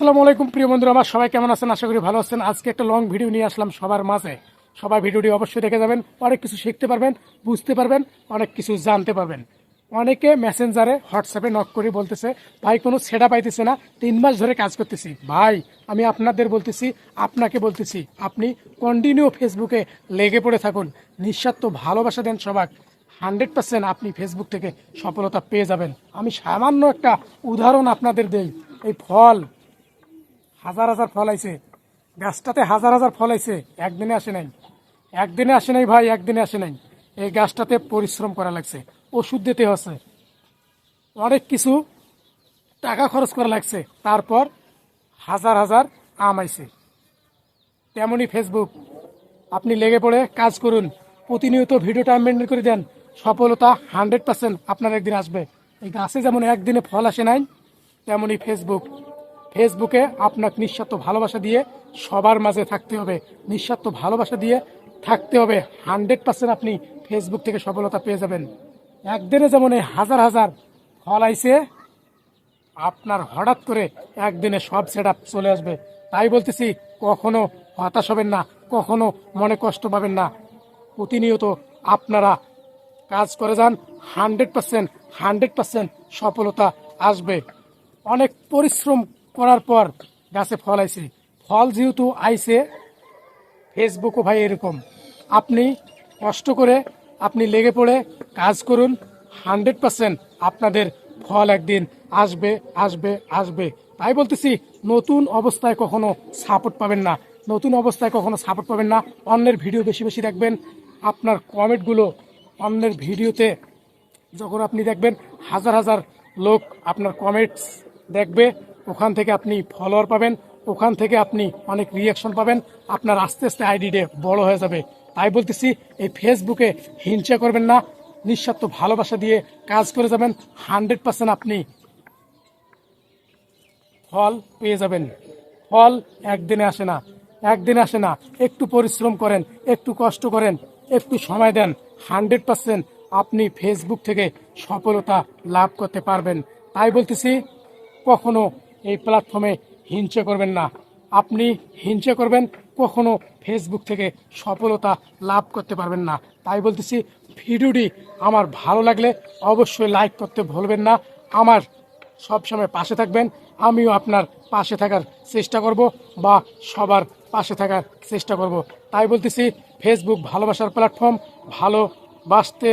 আসসালামু আলাইকুম, প্রিয় বন্ধুরা। আমার সবাই কেমন আছেন? আশা করি ভালো আছেন। আজকে একটা লং ভিডিও নিয়ে আসলাম সবার মাঝে। সবাই ভিডিওটি অবশ্যই দেখে যাবেন। অনেক কিছু শিখতে পারবেন, বুঝতে পারবেন, অনেক কিছু জানতে পারবেন। অনেকে মেসেঞ্জারে হোয়াটসঅ্যাপে নক করে বলতেছে, ভাই, কোনো সেটা পাইতেছে না, তিন মাস ধরে কাজ করতেছি। ভাই, আমি আপনাদের বলতেছি, আপনাকে বলতেছি, আপনি কন্টিনিউ ফেসবুকে লেগে পড়ে থাকুন। নিঃস্বার্থ ভালোবাসা দেন সবাক। হান্ড্রেড পার্সেন্ট আপনি ফেসবুক থেকে সফলতা পেয়ে যাবেন। আমি সামান্য একটা উদাহরণ আপনাদের দেই। এই ফল হাজার হাজার ফল আইছে গাছটাতে হাজার হাজার ফল আইছে একদিনে আসে নাই। একদিনে আসে নাই ভাই, একদিনে আসে নাই। এই গাছটাতে পরিশ্রম করা লাগছে। ওষুধ দিতে হচ্ছে। অনেক কিছু টাকা খরচ করা লাগছে। তারপর হাজার হাজার আম আইছে। তেমনই ফেসবুক আপনি লেগে পড়ে কাজ করুন। প্রতিনিয়ত ভিডিওটা মেনটেন করে দেন। সফলতা হান্ড্রেড পার্সেন্ট আপনার একদিন আসবে। এই গাছে যেমন একদিনে ফল আসে নাই, তেমনই ফেসবুক ফেসবুকে আপনাকে নিঃস্বার্থ ভালোবাসা দিয়ে সবার মাঝে থাকতে হবে। নিঃস্বার্থ ভালোবাসা দিয়ে থাকতে হবে। হান্ড্রেড পার্সেন্ট আপনি ফেসবুক থেকে সফলতা পেয়ে যাবেন। একদিনে যেমন এই হাজার হাজার ফল আইসে আপনার হঠাৎ করে একদিনে সব সেট চলে আসবে। তাই বলতেছি, কখনো হতাশ হবেন না, কখনো মনে কষ্ট পাবেন না। প্রতিনিয়ত আপনারা কাজ করে যান, হান্ড্রেড পার্সেন্ট হান্ড্রেড পার্সেন্ট সফলতা আসবে। অনেক পরিশ্রম করার পর গাছে ফল আইছে। ফল যেহেতু আইছে ফেসবুকও ভাই এরকম। আপনি কষ্ট করে আপনি লেগে পড়ে কাজ করুন, হান্ড্রেড পার্সেন্ট আপনাদের ফল একদিন আসবে আসবে আসবে। তাই বলতেছি, নতুন অবস্থায় কখনো সাপোর্ট পাবেন না। নতুন অবস্থায় কখনো সাপোর্ট পাবেন না। অন্যের ভিডিও বেশি বেশি দেখবেন। আপনার কমেন্টগুলো অন্যের ভিডিওতে যখন আপনি দেখবেন, হাজার হাজার লোক আপনার কমেন্টস দেখবে। ওখান থেকে আপনি ফলোয়ার পাবেন, ওখান থেকে আপনি অনেক রিয়াকশন পাবেন, আপনার আস্তে আস্তে আইডিতে বড় হয়ে যাবে। তাই বলতেছি, এই ফেসবুকে হিংসা করবেন না, নিঃস্বার্থ ভালোবাসা দিয়ে কাজ করে যাবেন হান্ড্রেড পার্সেন্ট আপনি ফল পেয়ে যাবেন। ফল একদিনে আসে না, একদিনে আসে না। একটু পরিশ্রম করেন, একটু কষ্ট করেন, একটু সময় দেন হান্ড্রেড পার্সেন্ট আপনি ফেসবুক থেকে সফলতা লাভ করতে পারবেন। তাই বলতেছি, কখনো এই প্ল্যাটফর্মে হিংসা করবেন না। আপনি হিংসা করবেন, কখনো ফেসবুক থেকে সফলতা লাভ করতে পারবেন না। তাই বলতেছি, ভিডিওটি আমার ভালো লাগলে অবশ্যই লাইক করতে ভুলবেন না। আমার সবসময় পাশে থাকবেন। আমিও আপনার পাশে থাকার চেষ্টা করব বা সবার পাশে থাকার চেষ্টা করব। তাই বলতেছি ফেসবুক ভালোবাসার প্ল্যাটফর্ম ভালোবাসতে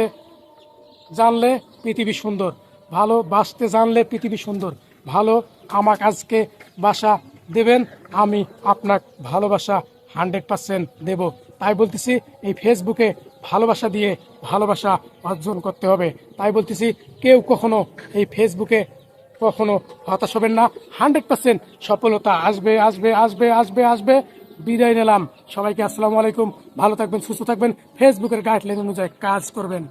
জানলে পৃথিবী সুন্দর। ভালো বাসতে জানলে পৃথিবী সুন্দর। ভালো আমাকে আজকে বাসা দেবেন, আমি আপনার ভালোবাসা হান্ড্রেড পার্সেন্ট দেবো। তাই বলতেছি, এই ফেসবুকে ভালোবাসা দিয়ে ভালোবাসা অর্জন করতে হবে। তাই বলতেছি, কেউ কখনো এই ফেসবুকে কখনো হতাশ হবেন না। হান্ড্রেড পার্সেন্ট সফলতা আসবে আসবে আসবে আসবে আসবে। বিদায় নিলাম। সবাইকে আসসালামু আলাইকুম। ভালো থাকবেন, সুস্থ থাকবেন। ফেসবুকের গাইডলাইন অনুযায়ী কাজ করবেন।